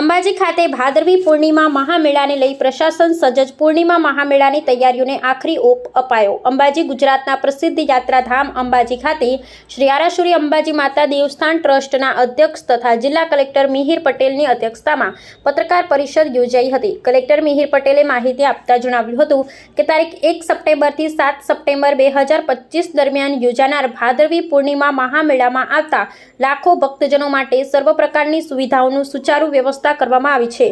અંબાજી ખાતે ભાદરવી પૂર્ણિમા મહામેળાને લઈ પ્રશાસન સજ્જ પૂર્ણિમા મહામેળાની તૈયારીઓને આખરી ઓપ અપાયો. અંબાજી ગુજરાતના પ્રસિદ્ધ યાત્રાધામ અંબાજી ખાતે શ્રી અંબાજી માતા દેવસ્થાન ટ્રસ્ટના અધ્યક્ષ તથા જિલ્લા કલેક્ટર મિહિર પટેલની અધ્યક્ષતામાં પત્રકાર પરિષદ યોજાઈ હતી. કલેક્ટર મિહિર પટેલે માહિતી આપતા જણાવ્યું હતું કે તારીખ એક સપ્ટેમ્બરથી સાત સપ્ટેમ્બર બે હજાર પચીસ દરમિયાન યોજાનાર ભાદરવી પૂર્ણિમા મહામેળામાં આવતા લાખો ભક્તજનો માટે સર્વ પ્રકારની સુવિધાઓનું સુચારુ વ્યવસ્થા કરવામાં આવી છે.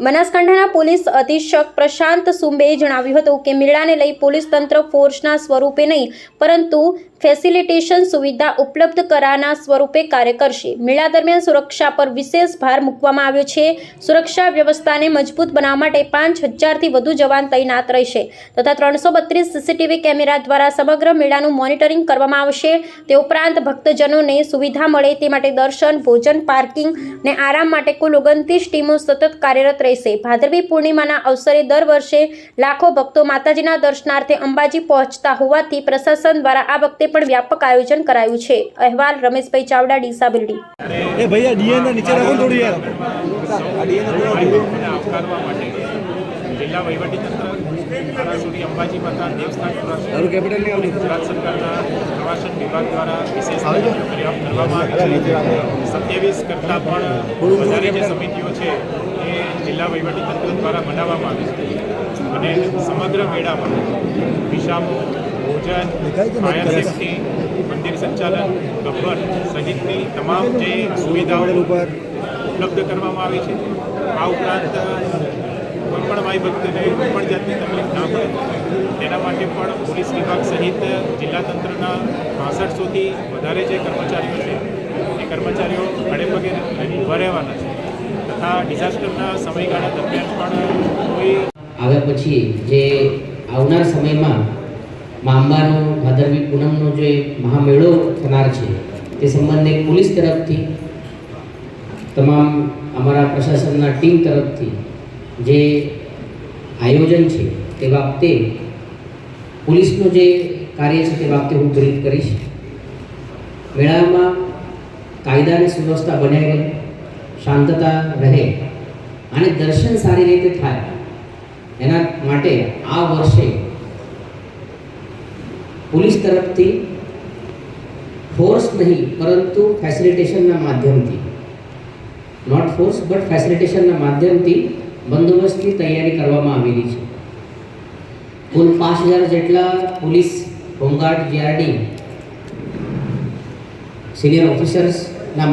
બનાસકાંઠાના પોલીસ અધિક્ષક પ્રશાંત સુંબેએ જણાવ્યું હતું કે મેળાને લઈ પોલીસ તંત્ર ફોર્સના સ્વરૂપે નહીં, પરંતુ ફેસિલિટેશન સુવિધા ઉપલબ્ધ કરાના સ્વરૂપે કાર્ય કરશે. મેળા દરમિયાન સુરક્ષા પર વિશેષ ભાર મૂકવામાં આવ્યો છે. સુરક્ષા વ્યવસ્થાને મજબૂત બનાવવા માટે પાંચ હજારથી વધુ જવાન તૈનાત રહેશે તથા ત્રણસો બત્રીસ સીસીટીવી કેમેરા દ્વારા સમગ્ર મેળાનું મોનિટરિંગ કરવામાં આવશે. તે ઉપરાંત ભક્તજનોને સુવિધા મળે તે માટે દર્શન, ભોજન, પાર્કિંગ ને આરામ માટે કુલ ઓગણત્રીસ ટીમો સતત કાર્યરત રહેશે. ભાદરવી પૂર્ણિમાના અવસરે દર વર્ષે લાખો ભક્તો માતાજીના દર્શનાર્થે અંબાજી પહોંચતા હોવાથી પ્રશાસન દ્વારા આ વખતે પણ વ્યાપક આયોજન કરાયું છે. અહેવાલ રમેશભાઈ ચાવડા ડીસા બિલ્ડી એ ભૈયા ડીએન નીચે રાખો થોડી યાર ભાઈઓને આવકારવા માટે જિલ્લા વહીવટીતંત્ર આરાસુરી અંબાજી માતા દેવસ્થાન ગુજરાત સરકારના પ્રવાસન વિભાગ દ્વારા વિશેષ કરવામાં આવી છે. સત્યાવીસ કરતાં પણ વધારે જે સમિતિઓ છે, એ જિલ્લા વહીવટીતંત્ર દ્વારા બનાવવામાં આવી છે. અને સમગ્ર મેળામાં વિશામો ભોજન, ફાયર સેફ્ટી, મંદિર સંચાલન, ગબ્બર સહિતની તમામ જે સુવિધાઓ ઉપલબ્ધ કરવામાં આવી છે. આ ઉપરાંત, કોઈ પણ માઈ ભક્તને કોઈ પણ જાતની તકલીફ ના પડે, તેના માટે પણ પોલીસ વિભાગ સહિત જિલ્લા તંત્રના પાસઠસોથી વધારે જે કર્મચારીઓ છે, એ કર્મચારીઓ ખડે પગે ઊભા રહેવાના છે. તથા ડિઝાસ્ટરના સમયગાળા દરમિયાન પણ કોઈ આવ્યા પછી જે આવનાર સમયમાં મા અંબાનો ભાદરવી પૂનમનો જે મહામેળો થનાર છે, તે સંબંધે પોલીસ તરફથી તમામ અમારા પ્રશાસનના ટીમ તરફથી જે આયોજન છે, તે બાબતે પોલીસનું જે કાર્ય છે તે બાબતે હું બ્રીફ કરીશ. મેળામાં કાયદાની સુવ્યવસ્થા બનાવી રહે, શાંતતા રહે અને દર્શન સારી રીતે થાય. એના માટે આ વર્ષે પોલીસ તરફથી ફોર્સ નહીં, પરંતુ ફેસિલિટેશનના માધ્યમથી. નોટ ફોર્સ બટ ફેસિલિટેશનના માધ્યમથી બંદોબસ્તની તૈયારી કરવામાં આવેલી છે. કુલ પાંચ હજાર જેટલા પોલીસ ಬೊಂಗಾರ್ಡ್ ಗಿಯಾರ್ಡಿ ಸೀನಿಯರ್ ಆಫೀಸರ್ಸ್ ನಮ್ಮ